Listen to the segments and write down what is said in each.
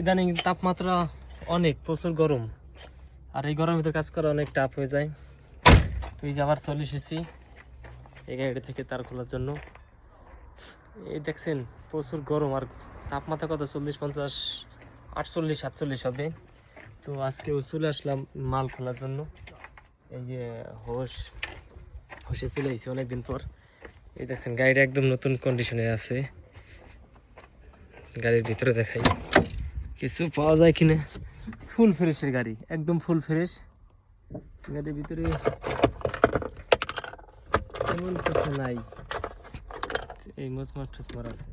ইদানিং তাপমাত্রা অনেক, প্রচুর গরম। আর এই গরমে তো কাজ করা অনেক টাফ হয়ে যায়। তো এই যে আবার চলে এসেছি এই গাড়িটা থেকে তার খোলার জন্য। এই দেখছেন, প্রচুর গরম আর তাপমাত্রা কত? চল্লিশ, পঞ্চাশ, আটচল্লিশ, সাতচল্লিশ হবে। তো আজকে চলে আসলাম মাল খোলার জন্য। এই যে হোস, হোসে চলে এসেছি অনেকদিন পর। এই দেখছেন, গাড়িটা একদম নতুন কন্ডিশনে আছে। গাড়ির ভিতরে দেখাই। কিছু পাওয়া যায় কিনা? ফুল ফ্রেশের গাড়ি, একদম ফুল ফ্রেশ। গাড়ির ভিতরে তেমন কিছু নাই। এই মজমার টসমার আছে।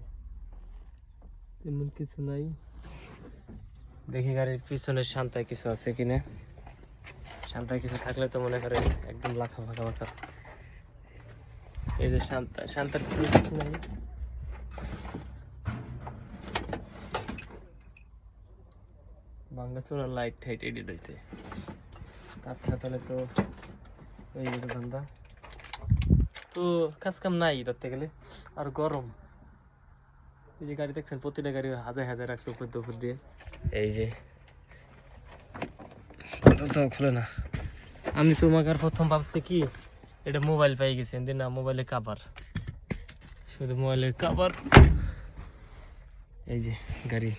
তেমন কিছু নাই। দেখি গাড়ির পিছনে শান্তায় কিছু আছে কিনা। শান্তায় কিছু থাকলে তো মনে করেন একদম লাখা ফাঁকা মাথা এই যে শান্তা, শান্তার কিছু নাই ভাঙ্গাচোরা লাইট টাইট এডিট হয়েছে তার তাহলে তো এই যে ধান্দা। তো কাজ কাম নাই ধরতে গেলে, আর গরম। এই যে গাড়ি দেখছেন, প্রতিটা গাড়ি হাজার হাজার রাখছে উপর দিয়ে উপর দিয়ে। এই যে, দরজাও খুলে না। আমি তোমাকে আর প্রথম ভাবছি কি, এটা মোবাইল পাই গেছি দিন না মোবাইলে কাবার শুধু মোবাইলের কাবার এই যে, গাড়ি।